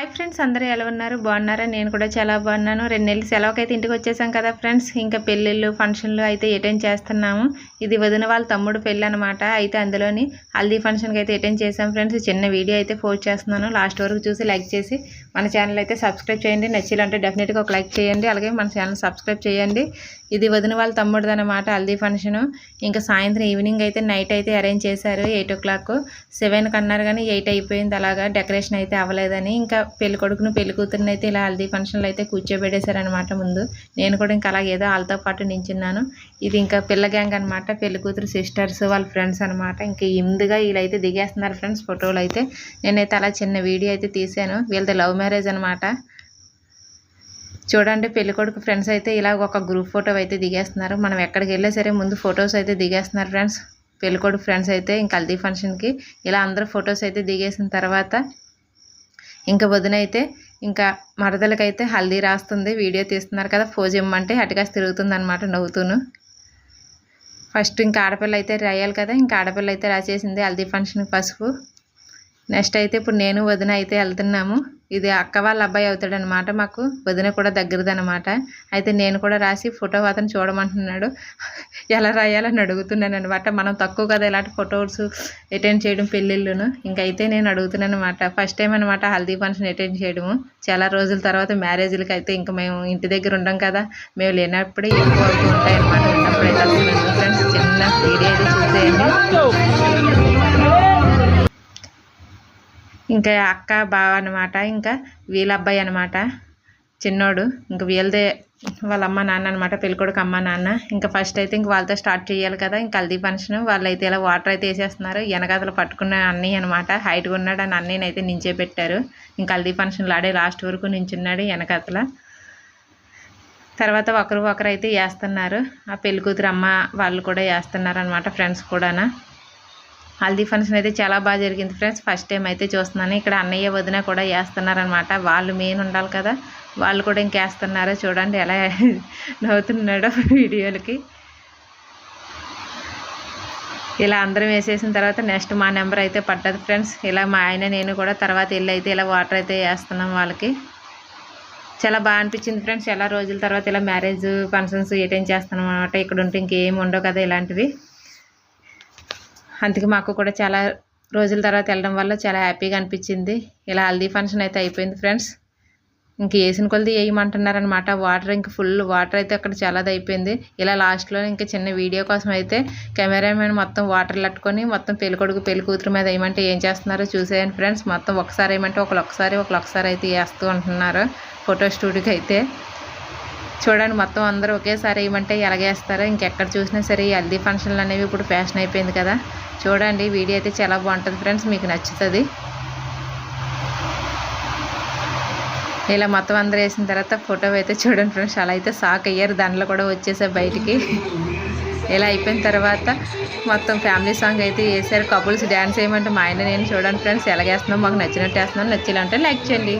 Hi friends అందరూ ఎలా ఉన్నారు? బాగున్నారా? నేను కూడా చాలా బాగున్నాను. రెండు నెలలు సెలవుకి అయితే ఇంటికి వచ్చేసాం కదా ఫ్రెండ్స్. ఇంకా పెళ్ళిళ్ళు ఫంక్షన్లు అయితే అటెండ్ చేస్తున్నాము. ఇది వదిన వాళ్ళ తమ్ముడు పెళ్ళి అనమాట అయితే అందులోని హల్దీ ఫంక్షన్కి అయితే అటెండ్ చేసాం ఫ్రెండ్స్. చిన్న వీడియో అయితే పోస్ట్ చేస్తున్నాను. లాస్ట్ వరకు చూసి లైక్ చేసి మన ఛానల్ అయితే సబ్స్క్రైబ్ చేయండి. నచ్చిలంటే డెఫినెట్గా ఒక లైక్ చేయండి. అలాగే మన ఛానల్ సబ్స్క్రైబ్ చేయండి. ఇది వదిన వాళ్ళ తమ్ముడిది అనమాట హల్దీ ఫంక్షన్ ఇంకా సాయంత్రం ఈవినింగ్ అయితే నైట్ అయితే అరేంజ్ చేశారు. ఎయిట్ ఓ క్లాక్ సెవెన్కి అన్నారు కానీ ఎయిట్ అయిపోయింది అలాగా. డెకరేషన్ అయితే అవ్వలేదని. ఇంకా పెళ్ళి కొడుకును పెళ్ళి కూతురుని అయితే ఇలా హల్దీ ఫంక్షన్లు అయితే కూర్చోబెట్టేశారనమాట ముందు. నేను కూడా ఇంకా అలాగే ఏదో వాళ్ళతో పాటు నించున్నాను. ఇది ఇంకా పిల్ల గ్యాంగ్ అనమాట పెళ్ళి కూతురు సిస్టర్స్ వాళ్ళ ఫ్రెండ్స్ అనమాట ఇంకా ఇందుగా వీళ్ళైతే దిగేస్తున్నారు ఫ్రెండ్స్ ఫోటోలు అయితే నేనైతే అలా చిన్న వీడియో అయితే తీసాను వీళ్ళది లవ్ మ్యారేజ్ అనమాట చూడండి పెళ్ళికొడుకు ఫ్రెండ్స్ అయితే ఇలా ఒక గ్రూప్ ఫోటో అయితే దిగేస్తున్నారు. మనం ఎక్కడికి వెళ్ళే సరే ముందు ఫొటోస్ అయితే దిగేస్తున్నారు ఫ్రెండ్స్. పెళ్ళికొడుకు ఫ్రెండ్స్ అయితే ఇంకా హల్దీ ఫంక్షన్కి ఇలా అందరూ ఫొటోస్ అయితే దిగేసిన తర్వాత ఇంకా వదిన అయితే ఇంకా మరదలకైతే హల్దీ రాస్తుంది వీడియో తీస్తున్నారు కదా ఫోజ్ ఇమ్మంటే అటుకాసి తిరుగుతుంది అనమాట నవ్వుతూను. ఫస్ట్ ఇంకా ఆడపిల్ల అయితే రాయాలి కదా ఇంకా ఆడపిల్ల అయితే రాసేసింది హల్దీ ఫంక్షన్కి పసుపు. నెక్స్ట్ అయితే ఇప్పుడు నేను వదిన అయితే వెళ్తున్నాము. ఇది అక్క వాళ్ళ అబ్బాయి అవుతాడనమాట మాకు. వదిన కూడా దగ్గరదనమాట అయితే నేను కూడా రాసి ఫోటో అతను చూడమంటున్నాడు. ఎలా రాయాలని అడుగుతున్నాను అనమాట మనం తక్కువ కదా ఇలాంటి ఫొటోస్ అటెండ్ చేయడం పెళ్ళిళ్ళును. ఇంకైతే నేను అడుగుతున్నాను అనమాట ఫస్ట్ టైం అనమాట హల్దీ ఫంక్షన్ అటెండ్ చేయడము. చాలా రోజుల తర్వాత మ్యారేజ్లకి అయితే ఇంకా మేము ఇంటి దగ్గర ఉండం కదా. మేము లేనప్పుడే ఎక్కువ అవుతూ ఉంటాయి అనమాట చిన్న వీడియో అయితే చూసేయండి. ఇంకా అక్క బావ అనమాట ఇంకా వీళ్ళ అబ్బాయి అనమాట చిన్నోడు. ఇంకా వీళ్ళదే వాళ్ళ అమ్మ నాన్న అనమాట పెళ్ళికొడుకు అమ్మ నాన్న. ఇంకా ఫస్ట్ అయితే ఇంక వాళ్ళతో స్టార్ట్ చేయాలి కదా. ఇంకా హల్దీ ఫంక్షన్. వాళ్ళు అయితే ఇలా వాటర్ అయితే వేసేస్తున్నారు. వెనకాతలు పట్టుకున్న అన్నయ్య అనమాట హైట్గా ఉన్నాడు. అని అన్నయ్యని అయితే నించే పెట్టారు. ఇంకా హల్దీ ఫంక్షన్లు ఆడే లాస్ట్ వరకు నించున్నాడు వెనకాతల తర్వాత ఒకరు ఒకరు అయితే వేస్తున్నారు. ఆ పెళ్ళికూతురు అమ్మ వాళ్ళు కూడా వేస్తున్నారు అనమాట ఫ్రెండ్స్ కూడానా. హల్దీ ఫంక్షన్ అయితే చాలా బాగా జరిగింది ఫ్రెండ్స్. ఫస్ట్ టైం అయితే చూస్తున్నాను. ఇక్కడ అన్నయ్య వదిన కూడా వేస్తున్నారనమాట వాళ్ళు మెయిన్ ఉండాలి కదా. వాళ్ళు కూడా ఇంకేస్తున్నారో చూడండి ఎలా నవ్వుతున్నాడో వీడియోలకి. ఇలా అందరం వేసేసిన తర్వాత నెక్స్ట్ మా నెంబర్ అయితే పడ్డది ఫ్రెండ్స్. ఇలా మా ఆయన నేను కూడా తర్వాత వెళ్ళి అయితే ఇలా వాటర్ అయితే వేస్తున్నాం వాళ్ళకి. చాలా బాగా అనిపించింది ఫ్రెండ్స్. చాలా రోజుల తర్వాత ఇలా మ్యారేజ్ ఫంక్షన్స్ అటెండ్ చేస్తున్నాం అనమాట ఇక్కడ ఉంటే ఇంకేం ఉండవు కదా ఇలాంటివి. అందుకే మాకు కూడా చాలా రోజుల తర్వాత వెళ్ళడం వల్ల చాలా హ్యాపీగా అనిపించింది. ఇలా హల్దీ ఫంక్షన్ అయితే అయిపోయింది ఫ్రెండ్స్. ఇంక వేసిన కొలది వేయమంటున్నారనమాట వాటర్ ఇంక ఫుల్ వాటర్ అయితే అక్కడ చాలా అయిపోయింది. ఇలా లాస్ట్లో ఇంకా చిన్న వీడియో కోసం అయితే కెమెరామెన్ మొత్తం వాటర్ లట్టుకొని మొత్తం పెళ్ళికొడుకు పెళ్ళి కూతురు మీద వేయమంటే ఏం చేస్తున్నారో చూసేయండి ఫ్రెండ్స్. మొత్తం ఒకసారి ఏమంటే ఒకరు ఒకసారి ఒకరు ఒకసారి అయితే వేస్తూ ఉంటున్నారు. ఫోటో స్టూడియోకి అయితే. చూడండి మొత్తం అందరూ ఒకేసారి వేయమంటే ఎలాగేస్తారో ఇంకెక్కడ చూసినా సరే ఈ హల్దీ ఫంక్షన్లు అనేవి ఇప్పుడు ఫ్యాషన్ అయిపోయింది కదా. చూడండి వీడియో అయితే చాలా బాగుంటుంది ఫ్రెండ్స్ మీకు నచ్చుతుంది. ఇలా మొత్తం అందరూ వేసిన తర్వాత ఫోటో అయితే చూడండి ఫ్రెండ్స్ అలా అయితే సాక్ అయ్యారు. దాంట్లో కూడా వచ్చేసా బయటికి. ఇలా అయిపోయిన తర్వాత మొత్తం ఫ్యామిలీ సాంగ్ అయితే వేసారు కపుల్స్ డ్యాన్స్ వేయమంటే మా ఆయన నేను చూడండి ఫ్రెండ్స్ ఎలాగేస్తున్నాం మాకు నచ్చినట్టు వేస్తున్నాం నచ్చేలా లైక్ చేయండి.